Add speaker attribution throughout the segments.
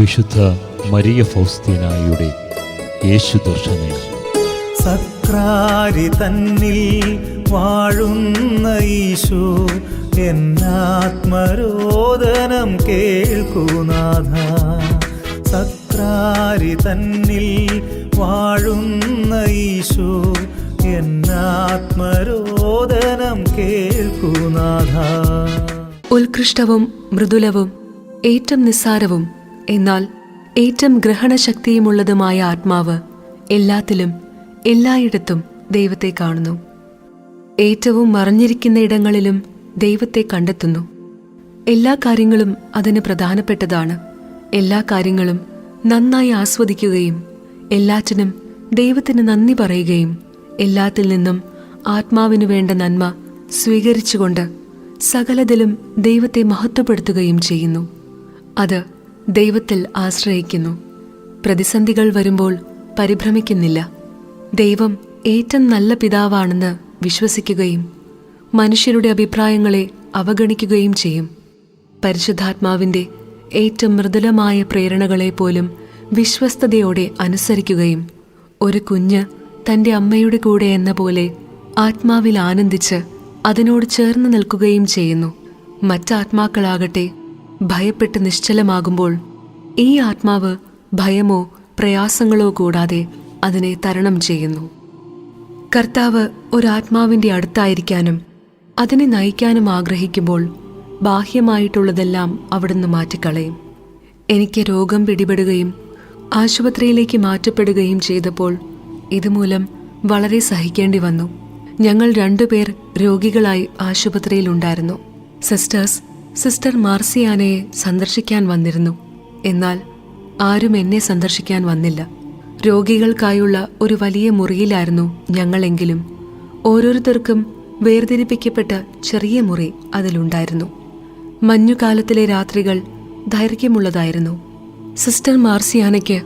Speaker 1: വിശുദ്ധ മരിയ ഫൗസ്തീനായുടെ യേശു ദർശനം.
Speaker 2: സക്രാരി തന്നിൽ വാഴുന്ന ഈശോ എന്നാത്മരോദനം കേൾക്കുനാഥ സക്രാരി തന്നിൽ വാഴുന്ന ഈശോ എന്നാത്മരോദനം കേൾക്കുനാഥ
Speaker 3: ഉത്കൃഷ്ടവും മൃദുലവും ഏറ്റവും നിസ്സാരവും എന്നാൽ ഏറ്റവും ഗ്രഹണശക്തിയുമുള്ളതുമായ ആത്മാവ് എല്ലാത്തിലും എല്ലായിടത്തും ദൈവത്തെ കാണുന്നു. ഏറ്റവും മറഞ്ഞിരിക്കുന്ന ഇടങ്ങളിലും ദൈവത്തെ കണ്ടെത്തുന്നു. എല്ലാ കാര്യങ്ങളും അതിന് പ്രധാനപ്പെട്ടതാണ്. എല്ലാ കാര്യങ്ങളും നന്നായി ആസ്വദിക്കുകയും എല്ലാറ്റിനും ദൈവത്തിന് നന്ദി പറയുകയും എല്ലാത്തിൽ നിന്നും ആത്മാവിനു വേണ്ട നന്മ സ്വീകരിച്ചുകൊണ്ട് സകലതിലും ദൈവത്തെ മഹത്വപ്പെടുത്തുകയും ചെയ്യുന്നു. അത് ദൈവത്തിൽ ആശ്രയിക്കുന്നു. പ്രതിസന്ധികൾ വരുമ്പോൾ പരിഭ്രമിക്കുന്നില്ല. ദൈവം ഏറ്റവും നല്ല പിതാവാണെന്ന് വിശ്വസിക്കുകയും മനുഷ്യരുടെ അഭിപ്രായങ്ങളെ അവഗണിക്കുകയും ചെയ്യും. പരിശുദ്ധാത്മാവിന്റെ ഏറ്റവും മൃദുലമായ പ്രേരണകളെ പോലും വിശ്വസ്തയോടെ അനുസരിക്കുകയും ഒരു കുഞ്ഞ് തന്റെ അമ്മയുടെ കൂടെ എന്ന പോലെ ആത്മാവിൽ ആനന്ദിച്ച് അതിനോട് ചേർന്ന് നിൽക്കുകയും ചെയ്യുന്നു. മറ്റാത്മാക്കളാകട്ടെ ഭയപ്പെട്ട് നിശ്ചലമാകുമ്പോൾ ഈ ആത്മാവ് ഭയമോ പ്രയാസങ്ങളോ കൂടാതെ അതിനെ തരണം ചെയ്യുന്നു. കർത്താവ് ഒരാത്മാവിന്റെ അടുത്തായിരിക്കാനും അതിനെ നയിക്കാനും ആഗ്രഹിക്കുമ്പോൾ ബാഹ്യമായിട്ടുള്ളതെല്ലാം അവിടുന്ന് മാറ്റിക്കളയും. എനിക്ക് രോഗം പിടിപെടുകയും ആശുപത്രിയിലേക്ക് മാറ്റപ്പെടുകയും ചെയ്തപ്പോൾ ഇതുമൂലം വളരെ സഹിക്കേണ്ടി വന്നു. ഞങ്ങൾ രണ്ടുപേർ രോഗികളായി ആശുപത്രിയിലുണ്ടായിരുന്നു. സിസ്റ്റേഴ്സ് സിസ്റ്റർ മാർസിയാനയെ സന്ദർശിക്കാൻ വന്നിരുന്നു. എന്നാൽ ആരും എന്നെ സന്ദർശിക്കാൻ വന്നില്ല. രോഗികൾക്കായുള്ള ഒരു വലിയ മുറിയിലായിരുന്നു ഞങ്ങളെങ്കിലും. ഓരോരുത്തർക്കും വേർതിരിപ്പിക്കപ്പെട്ട ചെറിയ മുറി അതിലുണ്ടായിരുന്നു. മഞ്ഞുകാലത്തിലെ രാത്രികൾ ദൈർഘ്യമുള്ളതായിരുന്നു. സിസ്റ്റർ മാർസിയാനയ്ക്ക്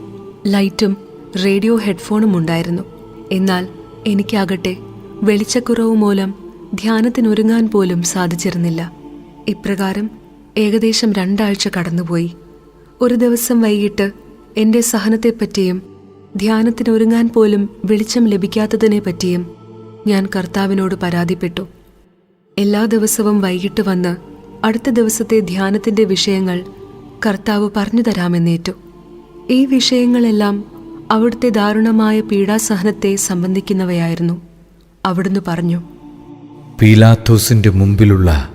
Speaker 3: ലൈറ്റും റേഡിയോ ഹെഡ്ഫോണും ഉണ്ടായിരുന്നു. എന്നാൽ എനിക്കാകട്ടെ വെളിച്ചക്കുറവ് മൂലം ധ്യാനത്തിനൊരുങ്ങാൻ പോലും സാധിച്ചിരുന്നില്ല. ഇപ്രകാരം ഏകദേശം രണ്ടാഴ്ച കടന്നുപോയി. ഒരു ദിവസം വൈകിട്ട് എന്റെ സഹനത്തെപ്പറ്റിയും ധ്യാനത്തിനൊരുങ്ങാൻ പോലും വെളിച്ചം ലഭിക്കാത്തതിനെ പറ്റിയും ഞാൻ കർത്താവിനോട് പരാതിപ്പെട്ടു. എല്ലാ ദിവസവും വൈകിട്ട് വന്ന് അടുത്ത ദിവസത്തെ ധ്യാനത്തിന്റെ വിഷയങ്ങൾ കർത്താവ് പറഞ്ഞു തരാമെന്നേറ്റു. ഈ വിഷയങ്ങളെല്ലാം അവിടുത്തെ ദാരുണമായ പീഡാസഹനത്തെ സംബന്ധിക്കുന്നവയായിരുന്നു. അവിടുന്ന് പറഞ്ഞു
Speaker 4: പീലാത്തോസിന്റെ മുമ്പിലുള്ള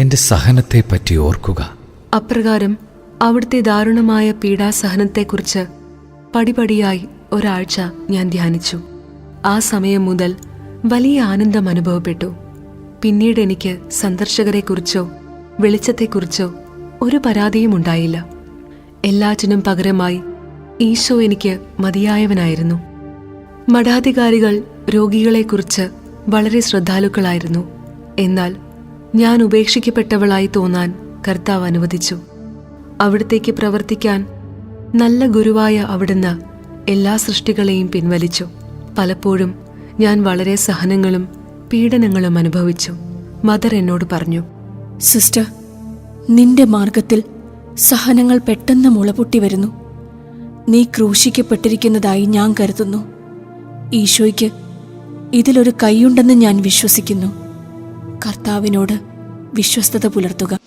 Speaker 4: എന്റെ സഹനത്തെപ്പറ്റി ഓർക്കുക.
Speaker 3: അപ്രകാരം അവിടുത്തെ ദാരുണമായ പീഡാസഹനത്തെക്കുറിച്ച് പടിപടിയായി ഒരാഴ്ച ഞാൻ ധ്യാനിച്ചു. ആ സമയം മുതൽ വലിയ ആനന്ദം അനുഭവപ്പെട്ടു. പിന്നീട് എനിക്ക് സന്ദർശകരെക്കുറിച്ചോ വെളിച്ചത്തെക്കുറിച്ചോ ഒരു പരാതിയും ഉണ്ടായില്ല. എല്ലാറ്റിനും പകരമായി ഈശോ എനിക്ക് മതിയായവനായിരുന്നു. മഠാധികാരികൾ രോഗികളെക്കുറിച്ച് വളരെ ശ്രദ്ധാലുക്കളായിരുന്നു. എന്നാൽ ഞാൻ ഉപേക്ഷിക്കപ്പെട്ടവളായി തോന്നാൻ കർത്താവ് അനുവദിച്ചു. അവിടത്തേക്ക് പ്രവർത്തിക്കാൻ നല്ല ഗുരുവായ അവിടുന്ന് എല്ലാ സൃഷ്ടികളെയും പിൻവലിച്ചു. പലപ്പോഴും ഞാൻ വളരെ സഹനങ്ങളും പീഡനങ്ങളും അനുഭവിച്ചു. മദർ എന്നോട് പറഞ്ഞു
Speaker 5: സിസ്റ്റർ നിന്റെ മാർഗത്തിൽ സഹനങ്ങൾ പെട്ടെന്ന് മുളപൊട്ടി വരുന്നു. നീ ക്രൂശിക്കപ്പെട്ടിരിക്കുന്നതായി ഞാൻ കരുതുന്നു. ഈശോയ്ക്ക് ഇതിലൊരു കൈയുണ്ടെന്ന് ഞാൻ വിശ്വസിക്കുന്നു. കർത്താവിനോട് വിശ്വസ്തത പുലർത്തുക.